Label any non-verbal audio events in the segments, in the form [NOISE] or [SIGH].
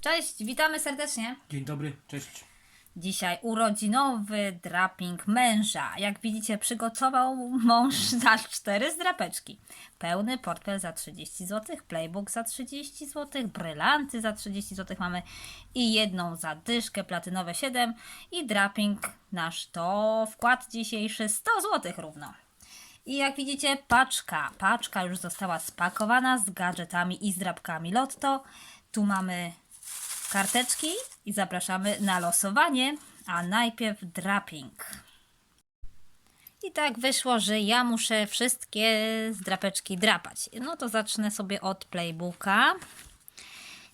Cześć, witamy serdecznie. Dzień dobry, cześć. Dzisiaj urodzinowy draping męża. Jak widzicie, przygotował mąż [LAUGHS] za cztery zdrapeczki. Pełny portfel za 30 zł, playbook za 30 zł, brylanty za 30 zł mamy i jedną zadyszkę, platynowe 7 i draping nasz to wkład dzisiejszy 100 zł równo. I jak widzicie, paczka. Paczka już została spakowana z gadżetami i zdrabkami Lotto. Tu mamy karteczki i zapraszamy na losowanie, a najpierw draping. I tak wyszło, że ja muszę wszystkie zdrapeczki drapać. No to zacznę sobie od playbooka.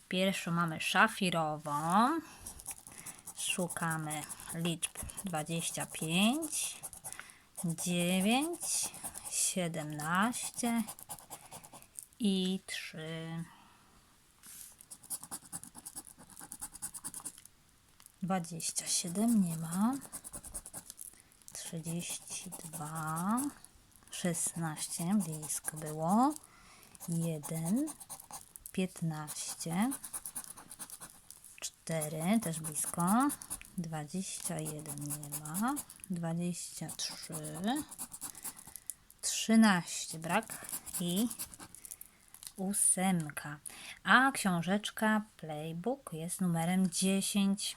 Pierwszą mamy szafirową. Szukamy liczb 25, 9, 17 i 3. 27 nie ma. 32. 16 blisko było. 1. 15. 4 też blisko. 21 nie ma. 23. 13 brak i ósemka. A książeczka Playbook jest numerem 10.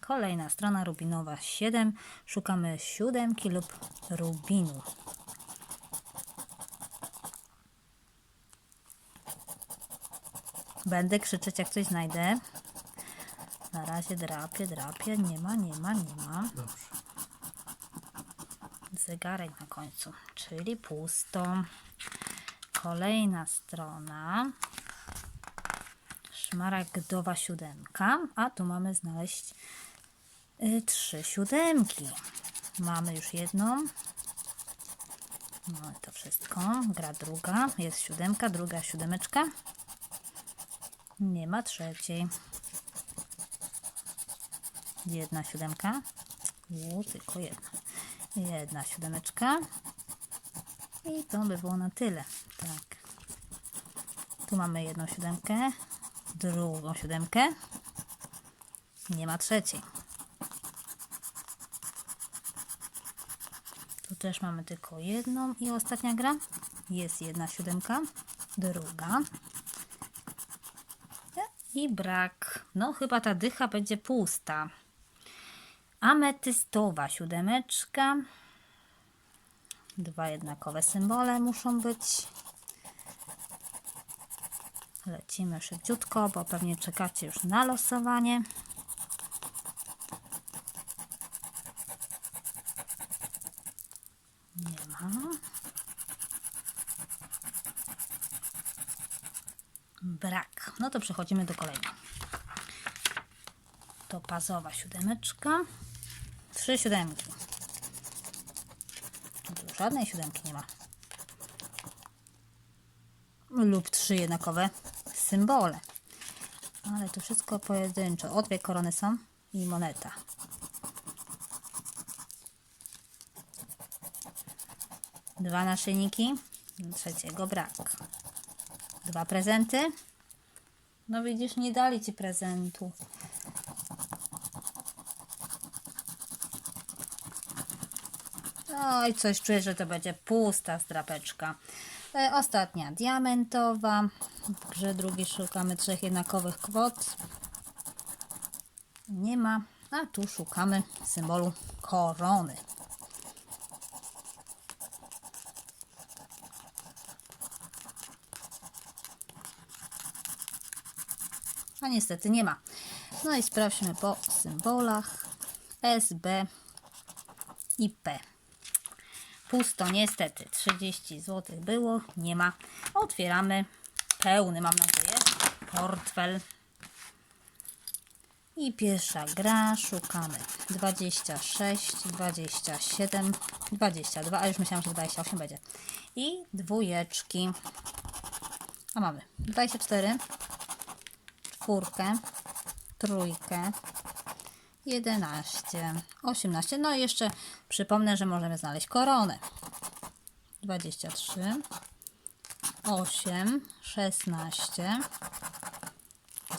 Kolejna strona rubinowa 7. Szukamy siódemki lub rubinu. Będę krzyczeć jak coś znajdę. Na razie drapię, drapię. Nie ma, nie ma, nie ma. Dobrze. Zegarek na końcu, czyli pusto. Kolejna strona. Szmaragdowa siódemka, a tu mamy znaleźć y, trzy siódemki. Mamy już jedną. No to wszystko. Gra druga. Jest siódemka, druga siódemeczka. Nie ma trzeciej. Jedna siódemka. U, tylko jedna. Jedna siódemeczka. I to by było na tyle. Tak. Tu mamy jedną siódemkę, drugą siódemkę. Nie ma trzeciej. Tu też mamy tylko jedną i ostatnia gra. Jest jedna siódemka, druga. I brak. No chyba ta dycha będzie pusta. Ametystowa siódemeczka. Dwa jednakowe symbole muszą być. Lecimy szybciutko, bo pewnie czekacie już na losowanie. Nie ma. Brak. No to przechodzimy do kolejnego. To pazowa siódemeczka. Trzy siódemki. Żadnej siódemki nie ma. Lub trzy jednakowe symbole. Ale to wszystko pojedynczo. O dwie korony są i moneta. Dwa naszyjniki. Trzeciego brak. Dwa prezenty. No widzisz, nie dali ci prezentu. I coś czuję, że to będzie pusta zdrapeczka. E, Ostatnia diamentowa. W grze drugiej szukamy trzech jednakowych kwot. Nie ma. A tu szukamy symbolu korony. A niestety nie ma. No i sprawdźmy po symbolach S, B i P. Pusto niestety. 30 zł było, nie ma. Otwieramy pełny, mam nadzieję, portfel. I pierwsza gra, szukamy 26, 27, 22, a już myślałam, że 28 będzie. I dwójeczki. A mamy 24, czwórkę, trójkę, 11, 18. No i jeszcze przypomnę, że możemy znaleźć koronę. 23, 8, 16,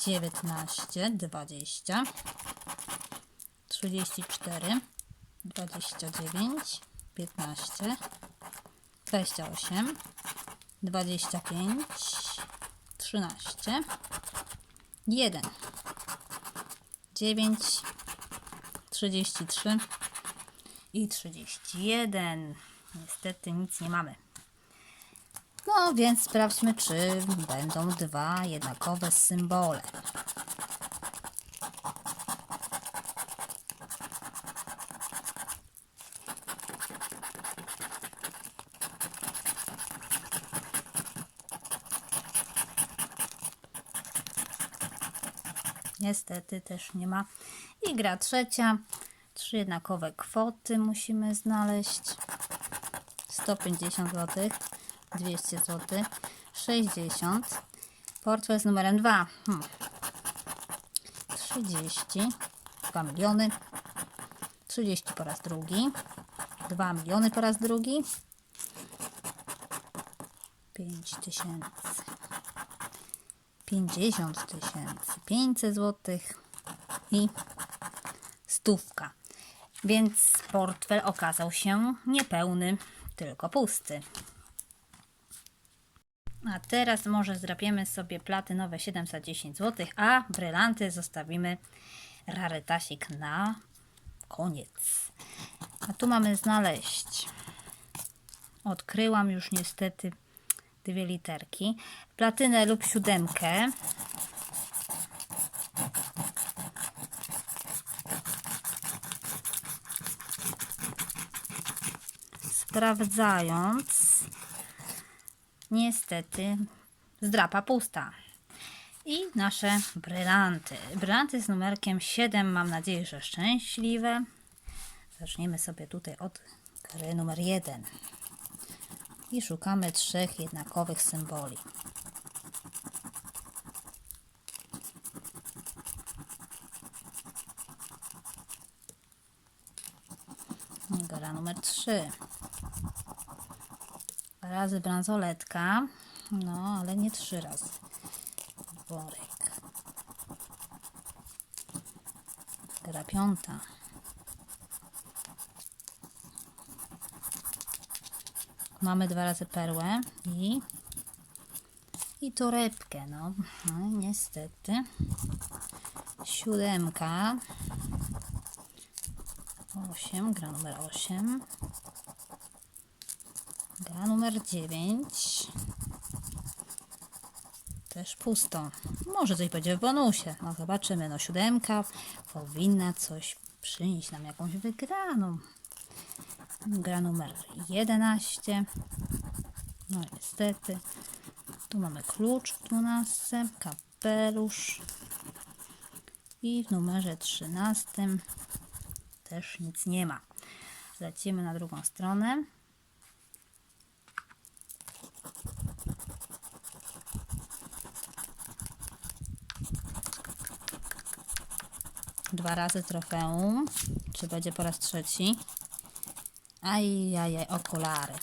19, 20, 34, 29, 15, 28, 25, 13, 1, 9, 33 i 31. Niestety nic nie mamy. No więc sprawdźmy, czy będą dwa jednakowe symbole. Niestety też nie ma. I gra trzecia. Trzy jednakowe kwoty musimy znaleźć. 150 zł, 200 zł, 60. Portfel z numerem 2. Hmm. 30. 2 miliony. 30 po raz drugi. 2 miliony po raz drugi. 5 tysięcy. 50 tysięcy, 500 zł i stówka. Więc portfel okazał się niepełny, tylko pusty. A teraz może zdrapiemy sobie platynowe 710 zł, a brylanty zostawimy rarytasik na koniec. A tu mamy znaleźć. Odkryłam już niestety dwie literki. Platynę lub siódemkę. Sprawdzając, niestety zdrapa pusta. I nasze brylanty. Brylanty z numerkiem 7, mam nadzieję, że szczęśliwe. Zaczniemy sobie tutaj od gry numer 1 i szukamy trzech jednakowych symboli. Gra numer 3. Razy bransoletka, no ale nie trzy razy. Worek. Gra piąta. Mamy dwa razy perłę i, i torebkę. No, no niestety. Siódemka. Osiem, gra numer osiem. Gra numer dziewięć. Też pusto. Może coś będzie w bonusie. No zobaczymy. No siódemka powinna coś przynieść nam jakąś wygraną. Gra numer 11. No niestety. Tu mamy klucz w 12, kapelusz. I w numerze 13 też nic nie ma. Lecimy na drugą stronę. Dwa razy trofeum. Czy będzie po raz trzeci? Ajajaj, okulary.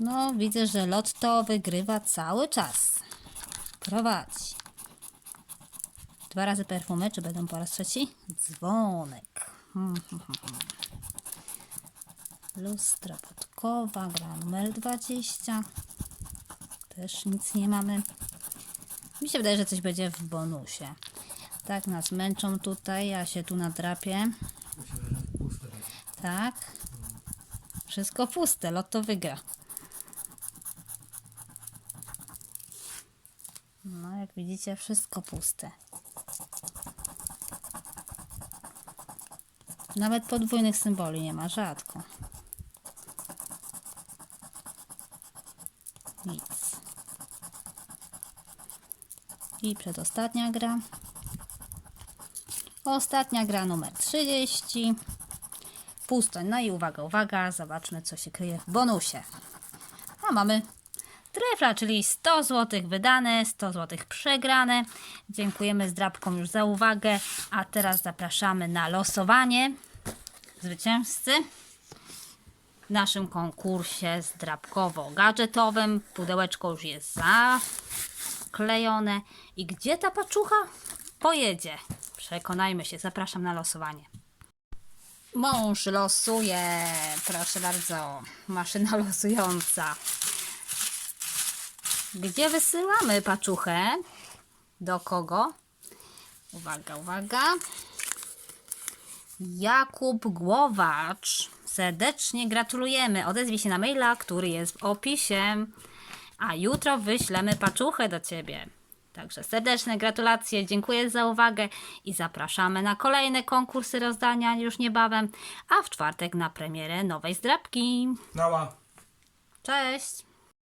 No, widzę, że Lotto wygrywa cały czas. Prowadzi. Dwa razy perfumy, czy będą po raz trzeci? Dzwonek. Hmm, hmm, hmm. Lustra podkowa, gra numer 20. Też nic nie mamy. Mi się wydaje, że coś będzie w bonusie. Tak nas męczą tutaj, ja się tu nadrapię. Tak. Wszystko puste, lotto wygra. No, jak widzicie, wszystko puste. Nawet podwójnych symboli nie ma, rzadko. Nic. I przedostatnia gra. Ostatnia gra numer 30. Pusto. No i uwaga, uwaga, zobaczmy co się kryje w bonusie. A mamy trefla, czyli 100 zł wydane, 100 zł przegrane. Dziękujemy zdrabkom już za uwagę, a teraz zapraszamy na losowanie. Zwycięzcy. w naszym konkursie zdrabkowo-gadżetowym. Pudełeczko już jest zaklejone. I gdzie ta paczucha pojedzie? Przekonajmy się, zapraszam na losowanie. Mąż losuje, proszę bardzo, maszyna [LAUGHS] losująca. Gdzie wysyłamy paczuchę? Do kogo? Uwaga, uwaga. Jakub Głowacz. Serdecznie gratulujemy. Odezwij się na maila, który jest w opisie. A jutro wyślemy paczuchę do ciebie. Także serdeczne gratulacje, dziękuję za uwagę i zapraszamy na kolejne konkursy rozdania już niebawem, a w czwartek na premierę nowej zdrabki. Nała. Cześć!